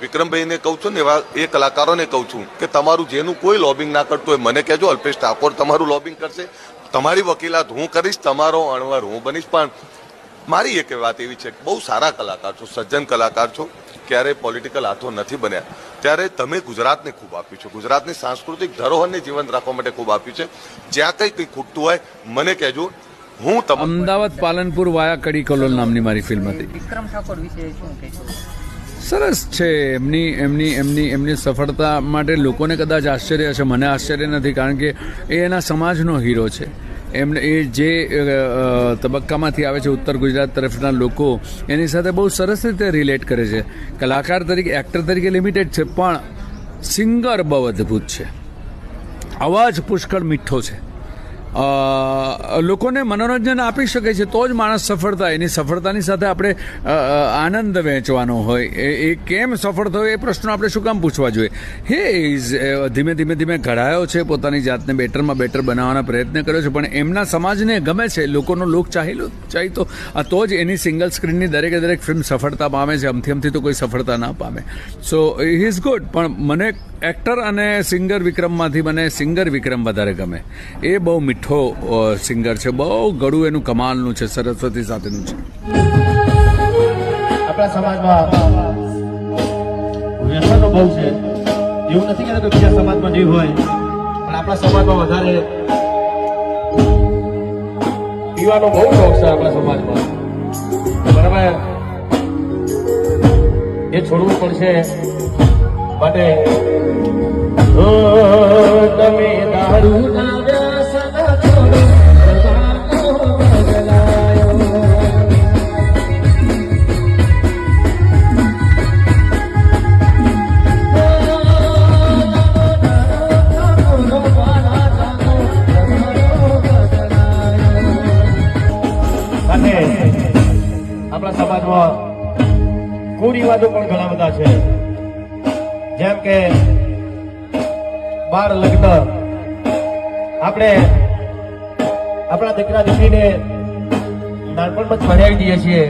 વિક્રમભાઈને કહું છું ને એવા એ કલાકારોને કહું છું કે તમારું જેનું કોઈ લોબિંગ ના કરતું હોય મને કહેજો અલ્પેશ ઠાકોર તમારું લોબિંગ કરશે. તમારી વકીલાત હું કરીશ તમારો અણવર હું બનીશ. પણ મારી એક વાત એવી છે કે બહુ સારા કલાકાર છો સજ્જન કલાકાર છો ક્યારે પોલિટિકલ હાથો નથી બન્યા. ત્યારે તમે ગુજરાતને ખૂબ આપ્યું છે. ગુજરાતની સાંસ્કૃતિક ધરોહરને જીવંત રાખવા માટે ખૂબ આપ્યું છે. જ્યાં કંઈ કંઈ ખૂટતું હોય મને કહેજો હું અમદાવાદ પાલનપુર વાયા કડી કલોલ નામની મારી ફિલ્મ હતી. વિક્રમ ઠાકોર વિશે શું કહેશો? સરસ છે. એમની એમની એમની એમની સફળતા માટે લોકોને કદાચ આશ્ચર્ય છે મને આશ્ચર્ય નથી, કારણ કે એ એના સમાજનો હીરો છે. એમને, એ જે તબક્કામાંથી આવે છે ઉત્તર ગુજરાત તરફના લોકો, એની સાથે બહુ સરસ રીતે રિલેટ કરે છે. કલાકાર તરીકે, એક્ટર તરીકે લિમિટેડ છે, પણ સિંગર બહુ અદ્ભુત છે. અવાજ પુષ્કળ મીઠો છે. લોકોને મનોરંજન આપી શકે છે, તો જ માણસ સફળ થાય એની સફળતાની સાથે આપણે આનંદ વહેંચવાનો હોય. એ કેમ સફળ થયો એ પ્રશ્નો આપણે શું કામ પૂછવા જોઈએ? હે ઇઝ ધીમે ધીમે ધીમે ઘડાયો છે, પોતાની જાતને બેટરમાં બેટર બનાવવાના પ્રયત્ન કર્યો છે, પણ એમના સમાજને ગમે છે, લોકોનો લોક ચાહેલો ચાહીતો તો જ એની સિંગલ સ્ક્રીનની દરેકે દરેક ફિલ્મ સફળતા પામે છે અમથી અમથી તો કોઈ સફળતા ના પામે. સો ઇઝ ગુડ પણ મને એક્ટર અને સિંગર વિક્રમમાંથી મને સિંગર વિક્રમ વધારે ગમે. એ બહુ મીઠો સિંગર છે. બહુ ગળું એનું કમાલનું છે, સરસ્વતી સાથેનું છે. આપણા સમાજમાં વ્યસનો બહુ છે. એવું નથી કહેતો કે બીજા સમાજમાં નહીં હોય. પણ આપણા સમાજમાં વધારે પીવાનો બહુ શોખ છે આપણા સમાજમાં. બરાબર? એ છોડવું પડશે માટે તમે દારૂ અને આપણા સમાજમાં કુરિવાજો પણ ઘણા બધા છે. જેમ કે બાળ લગ્ન. આપણે આપણા દીકરા દીકરીને નાનપણમાં જ ભણાવી દઈએ છીએ.